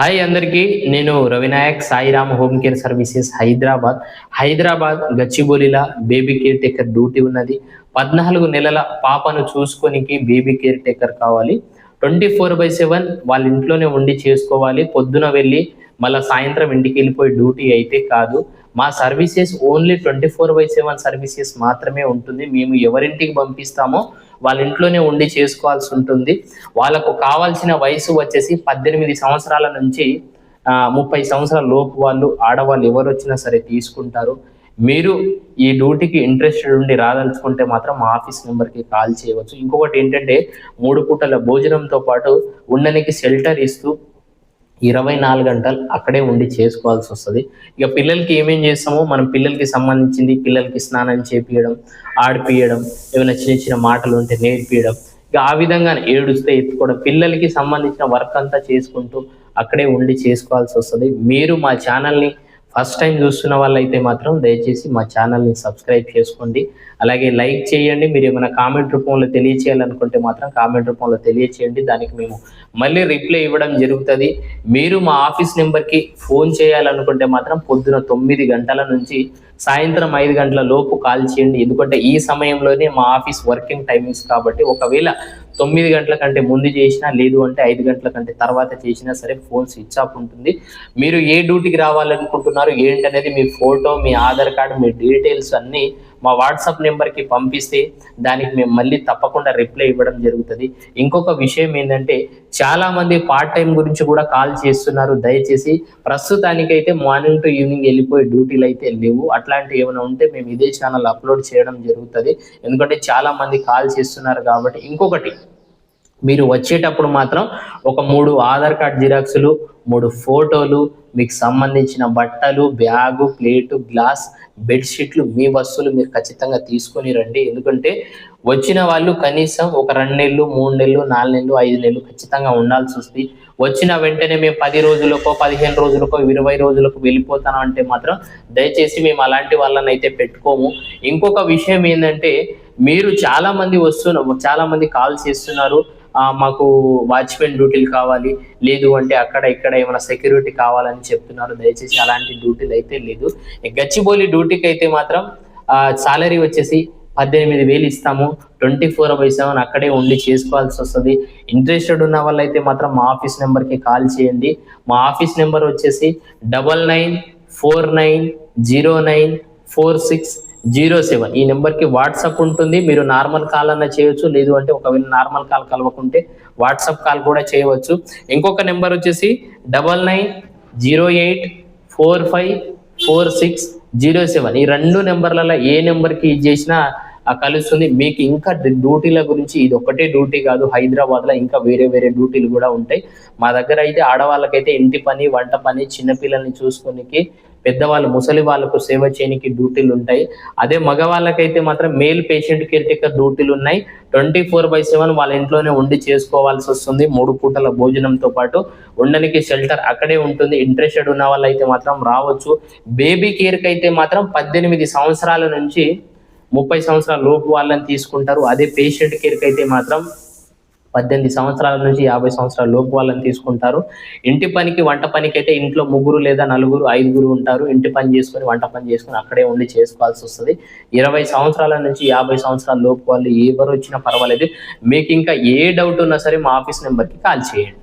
Hi అందరికీ నేను Ravinayak Sairam home care services Hyderabad. Hyderabad గచ్చిబౌలిలా baby care taker duty ఉన్నది. పద్నాలుగు నెలల పాపను చూసుకొనికి బేబీ కేర్ టేకర్ కావాలి. ట్వంటీ ఫోర్ బై సెవెన్ వాళ్ళ ఇంట్లోనే ఉండి చేసుకోవాలి. పొద్దున వెళ్ళి మళ్ళీ సాయంత్రం ఇంటికి వెళ్ళిపోయి డ్యూటీ అయితే కాదు. మా services only twenty four by seven services మాత్రమే ఉంటుంది. మేము ఎవరింటికి పంపిస్తామో వాళ్ళ ఇంట్లోనే ఉండి చేసుకోవాల్సి ఉంటుంది. వాళ్ళకు కావాల్సిన వయసు వచ్చేసి పద్దెనిమిది సంవత్సరాల నుంచి ముప్పై సంవత్సరాల లోపు వాళ్ళు ఆడవాళ్ళు ఎవరు వచ్చినా సరే తీసుకుంటారు. మీరు ఈ డ్యూటీకి ఇంట్రెస్టెడ్ ఉండి రాదలుచుకుంటే మాత్రం మా ఆఫీస్ నెంబర్కి కాల్ చేయవచ్చు. ఇంకొకటి ఏంటంటే మూడు పూటల భోజనంతో పాటు ఉండనికి షెల్టర్ ఇస్తూ ఇరవై నాలుగు గంటలు అక్కడే ఉండి చేసుకోవాల్సి వస్తుంది. ఇక పిల్లలకి ఏమేం చేస్తామో మనం పిల్లలకి సంబంధించింది పిల్లలకి స్నానం చేపియడం ఆడిపియడం ఏమైనా చిన్న చిన్న మాటలు ఉంటే నేర్పియడం ఇక ఆ విధంగా ఏడుస్తే ఎత్తుకోవడం పిల్లలకి సంబంధించిన వర్క్ అంతా చేసుకుంటూ అక్కడే ఉండి చేసుకోవాల్సి వస్తుంది. మీరు మా ఛానల్ని ఫస్ట్ టైం చూస్తున్న వాళ్ళైతే మాత్రం దయచేసి మా ఛానల్ని సబ్స్క్రైబ్ చేసుకోండి. అలాగే లైక్ చేయండి. మీరు ఏమైనా కామెంట్ రూపంలో తెలియచేయాలనుకుంటే మాత్రం కామెంట్ రూపంలో తెలియచేయండి. దానికి మేము మళ్ళీ రిప్లై ఇవ్వడం జరుగుతుంది. మీరు మా ఆఫీస్ నెంబర్కి ఫోన్ చేయాలనుకుంటే మాత్రం పొద్దున తొమ్మిది గంటల నుంచి సాయంత్రం ఐదు గంటల లోపు కాల్ చేయండి. ఎందుకంటే ఈ సమయంలోనే మా ఆఫీస్ వర్కింగ్ టైమింగ్స్ కాబట్టి ఒకవేళ తొమ్మిది గంటల కంటే ముందు చేసినా లేదు అంటే ఐదు గంటల కంటే తర్వాత చేసినా సరే ఫోన్ స్విచ్ ఆఫ్ ఉంటుంది. మీరు ఏ డ్యూటీకి రావాలనుకుంటున్నారు ఏంటనేది మీ ఫోటో మీ ఆధార్ కార్డు మీ డీటెయిల్స్ అన్నీ మా వాట్సాప్ నెంబర్కి పంపిస్తే దానికి మేము మళ్ళీ తప్పకుండా రిప్లై ఇవ్వడం జరుగుతుంది. ఇంకొక విషయం ఏంటంటే చాలా మంది పార్ట్ టైం గురించి కూడా కాల్ చేస్తున్నారు. దయచేసి ప్రస్తుతానికైతే మార్నింగ్ టు ఈవినింగ్ వెళ్ళిపోయి డ్యూటీలు అయితే లేవు. అట్లాంటివి ఏమైనా ఉంటే మేము ఇదే ఛానల్ అప్లోడ్ చేయడం జరుగుతుంది. ఎందుకంటే చాలా మంది కాల్ చేస్తున్నారు కాబట్టి. ఇంకొకటి మీరు వచ్చేటప్పుడు మాత్రం ఒక మూడు ఆధార్ కార్డ్ జిరాక్సులు మూడు ఫోటోలు మీకు సంబంధించిన బట్టలు బ్యాగు ప్లేటు గ్లాస్ బెడ్షీట్లు మీ వస్తువులు మీరు ఖచ్చితంగా తీసుకొని రండి. ఎందుకంటే వచ్చిన వాళ్ళు కనీసం ఒక రెండు నెలలు మూడు నెలలు నాలుగు నెలలు ఐదు నెలలు ఖచ్చితంగా ఉండాల్సి వస్తుంది. వచ్చిన వెంటనే మేము పది రోజులకో పదిహేను రోజులకో ఇరవై రోజులకు వెళ్ళిపోతాను అంటే మాత్రం దయచేసి మేము అలాంటి వాళ్ళని అయితే పెట్టుకోము. ఇంకొక విషయం ఏంటంటే మీరు చాలా మంది వస్తున్నారు చాలా మంది కాల్ చేస్తున్నారు. మాకు వాచ్మెన్ డ్యూటీలు కావాలి. లేదు అంటే అక్కడ ఇక్కడ ఏమైనా సెక్యూరిటీ కావాలని చెప్తున్నారు. దయచేసి అలాంటి డ్యూటీలు అయితే లేదు. గచ్చిబౌలి డ్యూటీకి అయితే మాత్రం సాలరీ వచ్చేసి పద్దెనిమిది వేలు ఇస్తాము. ట్వంటీ ఫోర్ బై సెవెన్ అక్కడే ఉండి చేసుకోవాల్సి వస్తుంది. ఇంట్రెస్టెడ్ ఉన్న వాళ్ళైతే మాత్రం మా ఆఫీస్ నెంబర్కి కాల్ చేయండి. మా ఆఫీస్ నెంబర్ వచ్చేసి double nine four nine zero nine four six zero seven. ఈ నెంబర్కి వాట్సాప్ ఉంటుంది. మీరు నార్మల్ కాల్ అన్న చేయొచ్చు. లేదు అంటే ఒకవేళ నార్మల్ కాల్ కలవకుంటే వాట్సాప్ కాల్ కూడా చేయవచ్చు. ఇంకొక నెంబర్ వచ్చేసి double nine zero eight four five four six zero seven. ఈ రెండు నెంబర్లలో ఏ నెంబర్కి ఇది చేసినా ఆ కలుస్తుంది. మీకు ఇంకా డ్యూటీల గురించి ఇది ఒకటే డ్యూటీ కాదు. హైదరాబాద్లో ఇంకా వేరే వేరే డ్యూటీలు కూడా ఉంటాయి. మా దగ్గర అయితే ఆడవాళ్ళకైతే ఇంటి పని వంట పని చిన్నపిల్లల్ని చూసుకోనికి పెద్దవాళ్ళు ముసలి వాళ్ళకు సేవ చేయడానికి డ్యూటీలు ఉంటాయి. అదే మగవాళ్ళకైతే మాత్రం మేల్ పేషెంట్ కేర్ టేకర్ డ్యూటీలు ఉన్నాయి. ట్వంటీ ఫోర్ బై సెవెన్ వాళ్ళ ఇంట్లోనే ఉండి చేసుకోవాల్సి వస్తుంది. మూడు పూటల భోజనంతో పాటు ఉండడానికి షెల్టర్ అక్కడే ఉంటుంది. ఇంట్రెస్టెడ్ ఉన్న వాళ్ళైతే మాత్రం రావచ్చు. బేబీ కేర్కి అయితే మాత్రం పద్దెనిమిది సంవత్సరాల నుంచి ముప్పై సంవత్సరాల లోపు వాళ్ళని తీసుకుంటారు. అదే పేషెంట్ కేర్కి అయితే మాత్రం పద్దెనిమిది సంవత్సరాల నుంచి యాభై సంవత్సరాల లోపు వాళ్ళని తీసుకుంటారు. ఇంటి పనికి వంట పనికి అయితే ఇంట్లో ముగ్గురు లేదా నలుగురు ఐదుగురు ఉంటారు. ఇంటి పని చేసుకొని వంట పని చేసుకొని అక్కడే ఉండి చేసుకోవాల్సి వస్తుంది. ఇరవై సంవత్సరాల నుంచి యాభై సంవత్సరాల లోపు వాళ్ళు ఎవరు వచ్చినా పర్వాలేదు. మీకు ఇంకా ఏ డౌట్ ఉన్నా సరే మా ఆఫీస్ నెంబర్కి కాల్ చేయండి.